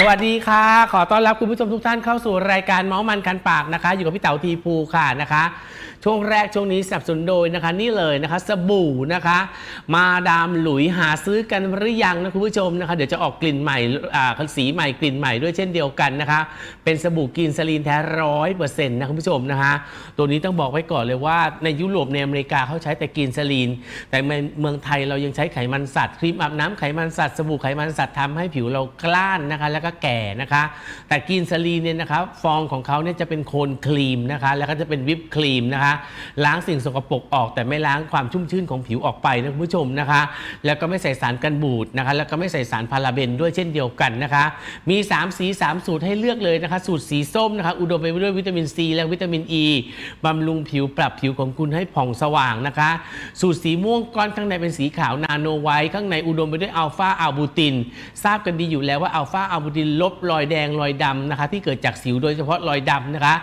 สวัสดีค่ะ ขอต้อนรับคุณผู้ชมทุกท่านเข้าสู่รายการเมาส์มันคันปากนะคะ อยู่กับพี่เต๋าทีภูค่ะนะคะ ช่วงแรกช่วงนี้สนับสนุนโดยนะคะ นี่เลยนะคะ สบู่นะคะ มาดามหลุยหาซื้อกันหรือยังนะคุณผู้ชมนะคะ เดี๋ยวจะออกกลิ่นใหม่อ่าสีใหม่กลิ่นใหม่ด้วยเช่นเดียวกันนะคะ เป็นสบู่กินซาลีนแท้ร้อยเปอร์เซ็นต์นะคุณผู้ชมนะคะ ตัวนี้ต้องบอกไว้ก่อนเลยว่าในยุโรปในอเมริกาเขาใช้แต่กินซาลีน แต่ในเมืองไทยเรายังใช้ไขมันสัตว์ครีมอาบน้ำไขมันสัตว์สบู่ไขมันสัตว์ทำให้ผิวเรากล้านนะคะแล้วก็แก่นะคะ แต่กินซาลีเนี่ยนะคะฟองของเขาเนี่ยจะเป็นโคนครีมนะคะ แล้วก็จะเป็นวิปครีมนะคะ ล้างสิ่งสกปรกออก แต่ไม่ล้างความชุ่มชื่นของผิวออกไปนะคุณผู้ชมนะคะ แล้วก็ไม่ใส่สารกันบูดนะคะ แล้วก็ไม่ใส่สารพาราเบนด้วยเช่นเดียวกันนะคะ มี 3 สี 3 สูตรให้เลือกเลยนะคะ สูตรสีส้มนะคะอุดมไปด้วยวิตามินซีและวิตามินอ e, ีบำรุงผิวปรับผิวของคุณให้ผ่องสว่างนะคะ สูตรสีม่วงก้อนข้างในเป็นสีขาวนาโนไวท์ข้างในอุดมไปด้วยอัลฟาอัลบูตินทราบกันดีอยู่แล้วว่าอัลฟาอัลบูตินลบรอยแดงรอยดำนะคะที่เกิดจากสิวโดยเฉพาะรอยดำนะคะ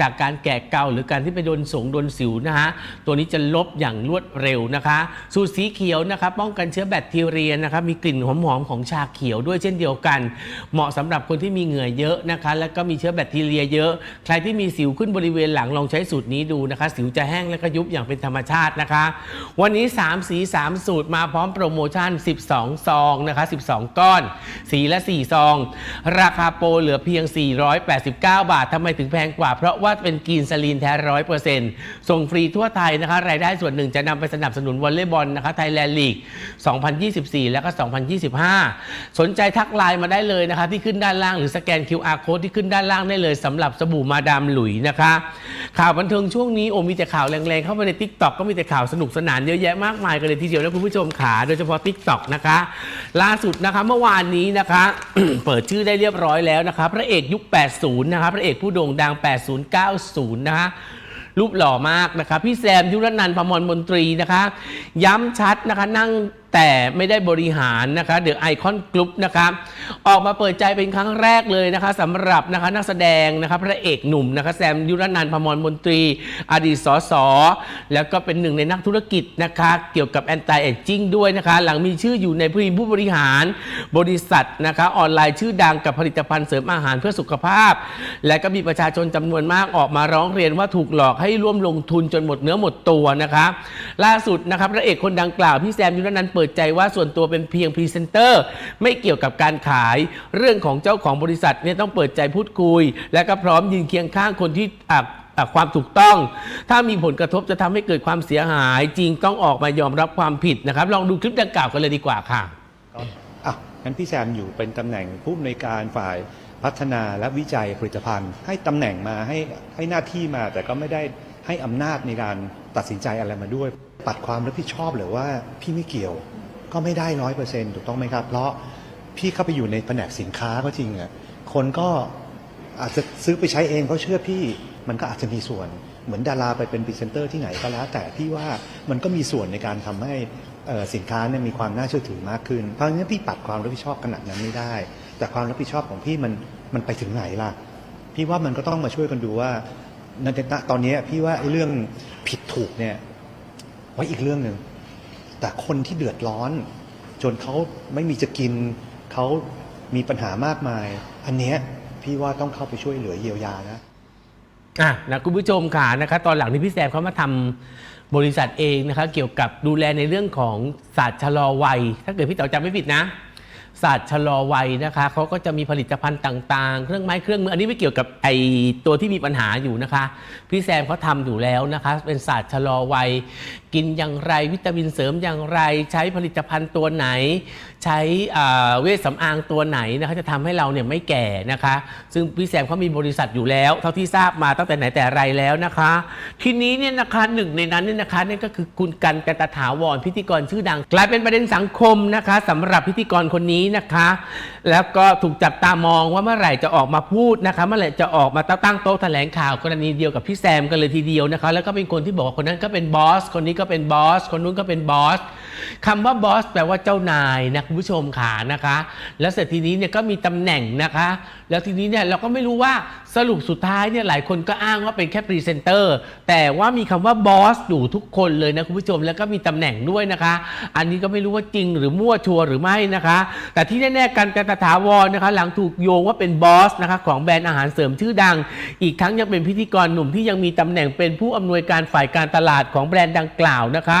จากการแก่เกาหรือการที่ไปโดนสงโดนสิวนะคะตัวนี้จะลบอย่างรวดเร็วนะคะ สูตรสีเขียวนะคะป้องกันเชื้อแบคทีเรียนะคะมีกลิ่นหอมๆของชาเขียวด้วยเช่นเดียวกัน เหมาะสำหรับคนที่มีเหงื่อเยอะนะคะ แล้วก็มีเชื้อแบคทีเรียเยอะ ใครที่มีสิวขึ้นบริเวณหลังลองใช้สูตรนี้ดูนะคะ สิวจะแห้งและก็ยุบอย่างเป็นธรรมชาตินะคะ วันนี้ 3 สี 3 สูตรมาพร้อมโปรโมชั่น 12 ซองนะคะ 12 ก้อน สีละ 4 ซองราคาโปรเหลือเพียง 489 บาททำไมถึงแพงกว่า เพราะว่าเป็นกีนซาลีนแท้ร้อยเปอร์เซ็นต์ส่งฟรีทั่วไทยนะคะ รายได้ส่วนหนึ่งจะนำไปสนับสนุนวอลเลย์บอลนะคะไทยแลนด์ลีก 2024 แล้วก็ 2025 สนใจทักไลน์มาได้เลยนะคะ ที่ขึ้นด้านล่างหรือสแกน QR code ที่ขึ้นด้านล่างได้เลยสำหรับสบู่มาดามหลุยนะคะ ข่าวบันเทิงช่วงนี้โอ้มีแต่ข่าวแรงๆเข้ามาใน t ิ k t o k ก็มีแต่ข่าวสนุกสนานเยอะแยะมากมายกันเลยทีเดียวนะคุณผู้ชมขาโดยเฉพาะ t ิ k t o k นะคะ ล่าสุดนะคะเมื่อวานนี้นะคะ เปิดชื่อได้เรียบร้อยแล้วนะครับพระเอกยุค 80 นะครับพระเอกผู้โด่งดัง 80 90 นะคะรูปหล่อมากนะคะพี่แซมยุรนันท์พมรมนตรีนะคะ ย้ำชัดนะคะนั่ง แต่ไม่ได้บริหารนะคะเดอะไอคอนกรุ๊ปนะคะออกมาเปิดใจเป็นครั้งแรกเลยนะคะสำหรับนะคะนักแสดงนะคะพระเอกหนุ่มนะคะแซมยุรนันท์พมรมนตรี อดีตสสแล้วก็เป็นหนึ่งในนักธุรกิจนะคะเกี่ยวกับแอนตี้เอจจิ้งด้วยนะคะ หลังมีชื่ออยู่ในผู้ผู้บริหารบริษัทนะคะออนไลน์ชื่อดังกับผลิตภัณฑ์เสริมอาหารเพื่อสุขภาพ และก็มีประชาชนจำนวนมากออกมาร้องเรียนว่าถูกหลอกให้ร่วมลงทุนจนหมดเนื้อหมดตัวนะคะล่าสุดนะคะพระเอกคนดังกล่าวพี่แซมยุรนันท์เปิดใจว่าส่วนตัวเป็นเพียงพรีเซนเตอร์ ไม่เกี่ยวกับการขาย เรื่องของเจ้าของบริษัทเนี่ยต้องเปิดใจพูดคุย และก็พร้อมยืนเคียงข้างคนที่อะอะความถูกต้อง ถ้ามีผลกระทบจะทำให้เกิดความเสียหายจริงต้องออกมายอมรับความผิดนะครับ ลองดูคลิปดังกล่าวกันเลยดีกว่าค่ะอะงั้นพี่แซมอยู่เป็นตำแหน่งผู้อำนวยการฝ่ายพัฒนาและวิจัยผลิตภัณฑ์ ให้ตำแหน่งมาให้ให้หน้าที่มาแต่ก็ไม่ได้ให้อำนาจในการ ตัดสินใจอะไรมาด้วย ปัดความรับผิดชอบหรือว่าพี่ไม่เกี่ยวก็ไม่ได้ร้อยเปอร์เซ็นต์ถูกต้องไหมครับ เพราะพี่เข้าไปอยู่ในแผนกสินค้าก็จริงอะคนก็อาจจะซื้อไปใช้เองเพราะเชื่อพี่มันก็อาจจะมีส่วนเหมือนดาราไปเป็นพรีเซนเตอร์ที่ไหนก็แล้ว แต่พี่ว่ามันก็มีส่วนในการทำให้สินค้าเนี่ยมีความน่าเชื่อถือมากขึ้น เพราะฉะนั้นพี่ปัดความรับผิดชอบขนาดนั้นไม่ได้ แต่ความรับผิดชอบของพี่มันมันไปถึงไหนล่ะ พี่ว่ามันก็ต้องมาช่วยกันดูว่าในณตอนนี้พี่ว่าไอ้เรื่อง ผิดถูกเนี่ยไว้อีกเรื่องหนึ่ง แต่คนที่เดือดร้อน จนเขาไม่มีจะกิน เขามีปัญหามากมาย อันเนี้ยพี่ว่าต้องเข้าไปช่วยเหลือเยียวยานะอะนะคุณผู้ชมค่ะนะคะตอนหลังที่พี่แซมเขามาทำบริษัทเองนะคะเกี่ยวกับดูแลในเรื่องของศาสตร์ชะลอวัย ถ้าเกิดพี่เต๋อจำไม่ผิดนะ ศาสตร์ชะลอวัยนะคะเขาก็จะมีผลิตภัณฑ์ต่างๆ เครื่องไม้เครื่องมืออันนี้ไม่เกี่ยวกับไอตัวที่มีปัญหาอยู่นะคะ พี่แซมเขาทำอยู่แล้วนะคะ เป็นศาสตร์ชะลอวัย กินอย่างไรวิตามินเสริมอย่างไร ใช้ผลิตภัณฑ์ตัวไหน ใช้เวชสำอางตัวไหนนะคะจะทำให้เราเนี่ยไม่แก่นะคะ ซึ่งพี่แซมเขามีบริษัทอยู่แล้ว เท่าที่ทราบมาตั้งแต่ไหนแต่ไรแล้วนะคะ ทีนี้เนี่ยนะคะหนึ่งในนั้นเนี่ยนะคะนี่ก็คือคุณกันกันตถาวรพิธีกรชื่อดัง กลายเป็นประเด็นสังคมนะคะสำหรับพิธีกรคนนี้นะคะ แล้วก็ถูกจับตามองว่าเมื่อไหร่จะออกมาพูดนะคะ เมื่อไหร่จะออกมาตั้งโต๊ะแถลงข่าวกรณีเดียวกับพี่แซมกันเลยทีเดียวนะคะ แล้วก็เป็นคนที่บอกว่าคนนั้นก็เป็นบอสคนนี้ก็เป็นบอส คนนู้นก็เป็นบอส คำว่าบอสแปลว่าเจ้านายนะคุณผู้ชมขานะคะ แล้วเสร็จทีนี้เนี่ยก็มีตำแหน่งนะคะ แล้วทีนี้เนี่ยเราก็ไม่รู้ว่าสรุปสุดท้ายเนี่ยหลายคนก็อ้างว่าเป็นแค่พรีเซนเตอร์แต่ว่ามีคำว่าบอสอยู่ทุกคนเลยนะคุณผู้ชมแล้วก็มีตำแหน่งด้วยนะคะ อันนี้ก็ไม่รู้ว่าจริงหรือมั่วชัวร์หรือไม่นะคะ แต่ที่แน่ๆกันการตถาวรนะคะ หลังถูกโยงว่าเป็นบอสนะคะของแบรนด์อาหารเสริมชื่อดัง อีกทั้งยังเป็นพิธีกรหนุ่มที่ยังมีตำแหน่งเป็นผู้อำนวยการฝ่ายการตลาดของแบรนด์ดังกล่าวนะคะ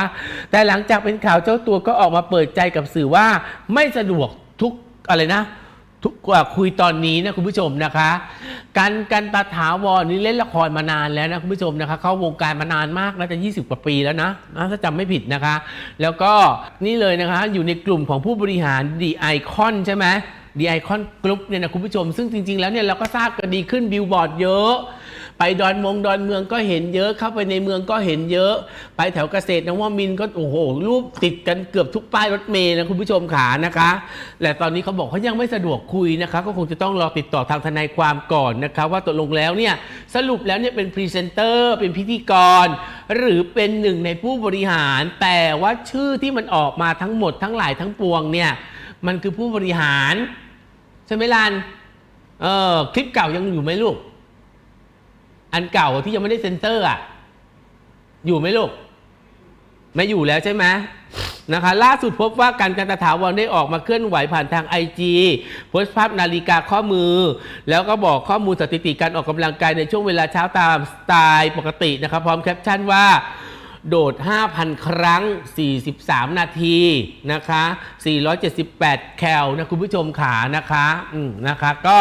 แต่หลังจากเป็นข่าวเจ้าตัวก็ออกมาเปิดใจกับสื่อว่าไม่สะดวกทุกอะไรนะ ทุกว่าคุยตอนนี้นะคุณผู้ชมนะคะ การการตาถาวรนี่เล่นละครมานานแล้วนะคุณผู้ชมนะคะ เข้าวงการมานานมากนะจะ 20 กว่าปีแล้วนะนะถ้าจำไม่ผิดนะคะ แล้วก็นี่เลยนะคะ อยู่ในกลุ่มของผู้บริหารดีไอคอนใช่ไหมดีไอคอนกรุ๊ปเนี่ยนะคุณผู้ชม ซึ่งจริง ๆ แล้วเนี่ยเราก็ทราบกันดีขึ้นบิลบอร์ดเยอะ ไปดอนมงดอนเมืองก็เห็นเยอะเข้าไปในเมืองก็เห็นเยอะ ไปแถวเกษตรนวมินก็โอ้โหรูปติดกันเกือบทุกป้ายรถเมล์นะคุณผู้ชมขานะคะและตอนนี้เขาบอกเขายังไม่สะดวกคุยนะคะ ก็คงจะต้องรอติดต่อทางทนายความก่อนนะคะ ว่าตกลงแล้วเนี่ยสรุปแล้วเนี่ยเป็นพรีเซนเตอร์เป็นพิธีกร หรือเป็นหนึ่งในผู้บริหาร แต่ว่าชื่อที่มันออกมาทั้งหมดทั้งหลายทั้งปวงเนี่ยมันคือผู้บริหารใช่ไหมลันเออคลิปเก่ายังอยู่ไหมลูก อันเก่าที่ยังไม่ได้เซ็นเซอร์อะ อยู่ไหมลูก ไม่อยู่แล้วใช่ไหมนะคะ ล่าสุดพบว่าการการตถาวรได้ออกมาเคลื่อนไหวผ่านทาง IG โพสต์ภาพนาฬิกาข้อมือ แล้วก็บอกข้อมูลสถิติการออกกำลังกายในช่วงเวลาเช้าตามสไตล์ปกตินะครับพร้อมแคปชั่นว่าโดด 5,000 ครั้ง 43 นาที นะคะ 478 แคลนะ คุณผู้ชมขานะคะ อืม นะคะ ก็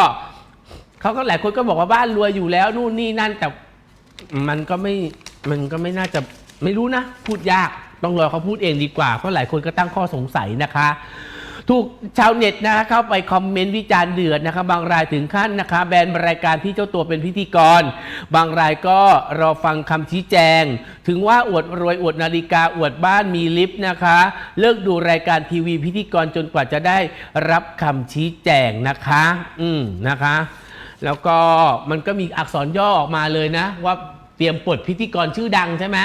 เขาก็หลายคนก็บอกว่าบ้านรวยอยู่แล้วนู่นนี่นั่นแต่มันก็ไม่มันก็ไม่น่าจะไม่รู้นะ พูดยากต้องรอเขาพูดเองดีกว่าเพราะหลายคนก็ตั้งข้อสงสัยนะคะ ถูกชาวเน็ตนะคะเข้าไปคอมเมนต์วิจารณ์เดือดนะคะบางรายถึงขั้นนะคะ แบนรายการที่เจ้าตัวเป็นพิธีกร บางรายก็รอฟังคำชี้แจง ถึงว่าอวดรวยอวดนาฬิกาอวดบ้านมีลิฟต์นะคะ เลิกดูรายการทีวีพิธีกรจนกว่าจะได้รับคำชี้แจงนะคะ อืมนะคะ แล้วก็มันก็มีอักษรย่อออกมาเลยนะ ว่าเตรียมปลดพิธีกรชื่อดังใช่ไหม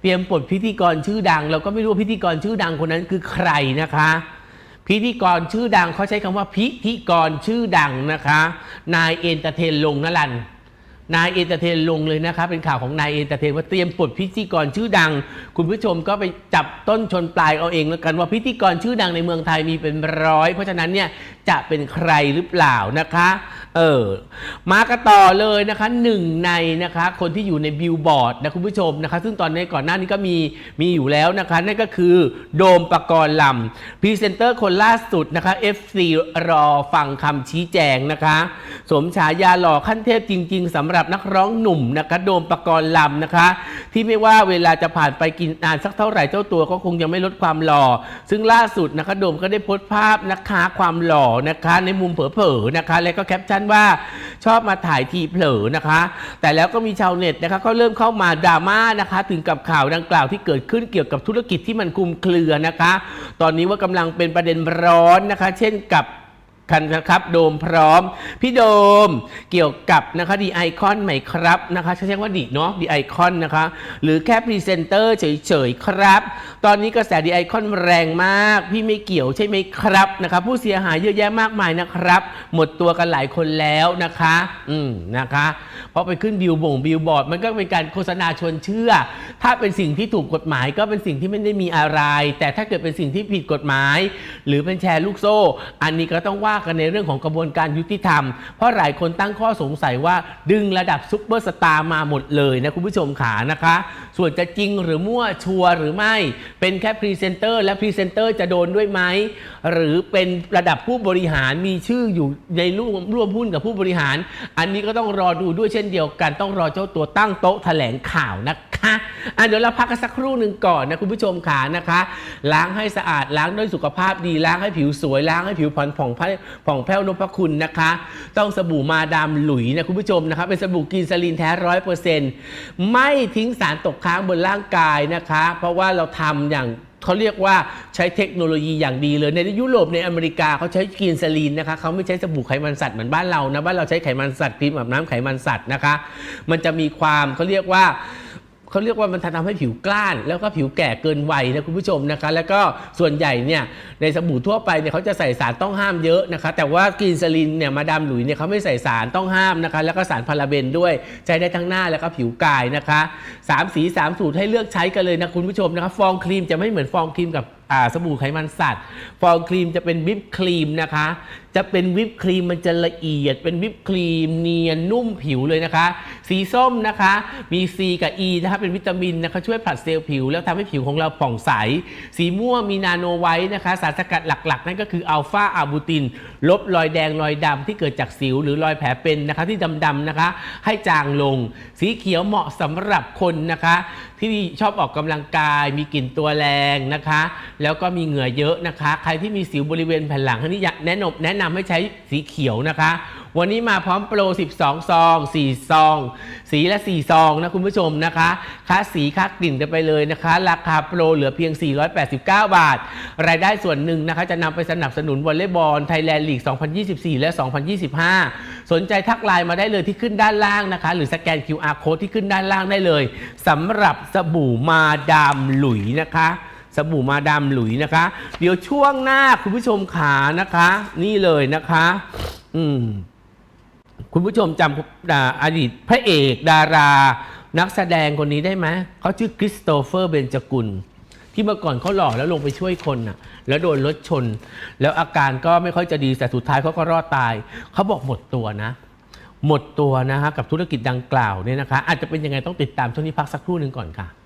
เตรียมปลดพิธีกรชื่อดัง เราก็ไม่รู้พิธีกรชื่อดังคนนั้นคือใครนะคะ พิธีกรชื่อดังเขาใช้คำว่าพิธีกรชื่อดังนะคะ นายเอนเตอร์เทนลงนลัน นายเอนเตอร์เทนลงเลยนะคะเป็นข่าวของนายเอนเตอร์เทนว่าเตรียมปลดพิธีกรชื่อดัง คุณผู้ชมก็ไปจับต้นชนปลายเอาเองแล้วกันว่าพิธีกรชื่อดังในเมืองไทยมีเป็นร้อย เพราะฉะนั้นเนี่ยจะเป็นใครหรือเปล่านะคะ เออมากันต่อเลยนะคะหนึ่งในนะคะ คนที่อยู่ในบิลบอร์ดนะคุณผู้ชมนะคะ ซึ่งตอนนี้ก่อนหน้านี้ก็มีมีอยู่แล้วนะคะ นั่นก็คือโดมปกรณ์ลำพรีเซนเตอร์คนล่าสุดนะคะ FC รอฟังคำชี้แจงนะคะ สมฉายาหล่อขั้นเทพจริง ๆสำหรับนักร้องหนุ่มนะคะโดมปกรณ์ลำนะคะ ที่ไม่ว่าเวลาจะผ่านไปกินนานสักเท่าไหร่เจ้าตัวก็คงยังไม่ลดความหล่อ ซึ่งล่าสุดนะคะโดมก็ได้โพสต์ภาพนะคะความหล่อนะคะ ในมุมเผลอๆนะคะ แล้วก็แคปชั่นว่าชอบมาถ่ายทีเผลอนะคะ แต่แล้วก็มีชาวเน็ตนะคะก็เริ่มเข้ามาดราม่านะคะ ถึงกับข่าวดังกล่าวที่เกิดขึ้นเกี่ยวกับธุรกิจที่มันคลุมเครือนะคะ ตอนนี้ว่ากำลังเป็นประเด็นร้อนนะคะ เช่นกับ กันนะครับ โดมพร้อม พี่โดมเกี่ยวกับนะคะดีไอคอนไหมครับนะคะใช้คำว่าดีเนาะดีไอคอนนะคะ หรือแค่พรีเซนเตอร์เฉยๆครับ ตอนนี้กระแสดีไอคอนแรงมาก พี่ไม่เกี่ยวใช่ไหมครับนะคะผู้เสียหายเยอะแยะมากมายนะครับ หมดตัวกันหลายคนแล้วนะคะ อืมนะคะ เพราะไปขึ้นบิลบ่งบิลบอร์ดมันก็เป็นการโฆษณาชวนเชื่อ ถ้าเป็นสิ่งที่ถูกกฎหมายก็เป็นสิ่งที่ไม่ได้มีอะไร แต่ถ้าเกิดเป็นสิ่งที่ผิดกฎหมาย หรือเป็นแชร์ลูกโซ่ อันนี้ก็ต้องว่ากันในเรื่องของกระบวนการยุติธรรม เพราะหลายคนตั้งข้อสงสัยว่าดึงระดับซุปเปอร์สตาร์มาหมดเลยนะคุณผู้ชมขานะคะ ส่วนจะจริงหรือมั่วชัวร์หรือไม่ เป็นแค่พรีเซนเตอร์และพรีเซนเตอร์จะโดนด้วยไหมหรือเป็นระดับผู้บริหารมีชื่ออยู่ในร่วมร่วมหุ้นกับผู้บริหาร อันนี้ก็ต้องรอดูด้วยเช่นเดียวกัน ต้องรอเจ้าตัวตั้งโต๊ะแถลงข่าวนะคะ อะเดี๋ยวเราพักกันสักครู่หนึ่งก่อนนะคุณผู้ชมขานะคะ ล้างให้สะอาดล้างด้วยสุขภาพดีล้างให้ผิวสวยล้างให้ผิวผ่อนผ่องผ่องแผ้วนพคุณนะคะ ต้องสบู่มาดามหลุยนะคุณผู้ชมนะคะเป็นสบู่กรีนซาลินแท้ร้อยเปอร์เซ็นต์ไม่ทิ้งสารตกค้างบนร่างกายนะคะ เพราะว่าเราทำอย่างเขาเรียกว่าใช้เทคโนโลยีอย่างดีเลย ในยุโรปในอเมริกาเขาใช้กรีนซาลีนนะคะเขาไม่ใช้สบู่ไขมันสัตว์เหมือนบ้านเรานะบ้านเราใช้ไขมันสัตว์ครีมอาบน้ำไขมันสัตว์นะคะ มันจะมีความเขาเรียกว่า เขาเรียกว่ามันทำให้ผิวกล้าน แล้วก็ผิวแก่เกินวัยนะคุณผู้ชมนะคะ แล้วก็ส่วนใหญ่เนี่ยในสบู่ทั่วไปเนี่ยเขาจะใส่สารต้องห้ามเยอะนะคะ แต่ว่ากรีนซลินเนี่ยมาดามหลุยเนี่ยเขาไม่ใส่สารต้องห้ามนะคะ แล้วก็สารพาราเบนด้วยใช้ได้ทั้งหน้าแล้วก็ผิวกายนะคะสามสีสามสูตรให้เลือกใช้กันเลยนะคุณผู้ชมนะคะฟองครีมจะไม่เหมือนฟองครีมกับ อ่าสบู่ไขมันสัตว์ฟองครีมจะเป็นวิปครีมนะคะ จะเป็นวิปครีมมันจะละเอียด เป็นวิปครีมเนียนนุ่มผิวเลยนะคะ สีส้มนะคะมี C กับ E นะคะเป็นวิตามินนะคะช่วยผลัดเซลล์ผิว แล้วทำให้ผิวของเราผ่องใส สีม่วงมีนาโนไวท์นะคะ สารสกัดหลักๆ นั่นก็คืออัลฟาอาบูติน ลบรอยแดงรอยดำที่เกิดจากสิวหรือรอยแผลเป็นนะคะที่ดำๆนะคะ ให้จางลง สีเขียวเหมาะสำหรับคนนะคะ ที่ชอบออกกำลังกายมีกลิ่นตัวแรงนะคะแล้วก็มีเหงื่อเยอะนะคะ ใครที่มีสิวบริเวณแผ่นหลังอันนี้อยากแนะนำแนะนำให้ใช้สีเขียวนะคะ วันนี้มาพร้อมโปร 12 ซอง 4 ซอง สีละ 4 ซองนะคุณผู้ชมนะคะค่าสีค่ากลิ่นกันไปเลยนะคะ ราคาโปรเหลือเพียง 489 บาท รายได้ส่วนหนึ่งนะคะ จะนำไปสนับสนุนวอลเลย์บอลไทยแลนด์ลีก 2024 และ 2025 สนใจทักไลน์มาได้เลยที่ขึ้นด้านล่างนะคะ หรือสแกน QR code ที่ขึ้นด้านล่างได้เลยสำหรับสบู่มาดามหลุยนะคะ สบู่มาดามหลุยนะคะ เดี๋ยวช่วงหน้าคุณผู้ชมขานะคะ นี่เลยนะคะ อืมคุณผู้ชมจำอดีตพระเอกดารา นักแสดงคนนี้ได้ไหมเขาชื่อคริสโตเฟอร์เบนจกุล ที่เมื่อก่อนเขาหล่อแล้วลงไปช่วยคนน่ะ แล้วโดนรถชน แล้วอาการก็ไม่ค่อยจะดีแต่สุดท้ายเขาก็รอดตาย เขาบอกหมดตัวนะ หมดตัวนะฮะกับธุรกิจดังกล่าวเนี่ยนะคะ อาจจะเป็นยังไงต้องติดตามช่วงนี้พักสักครู่หนึ่งก่อนค่ะ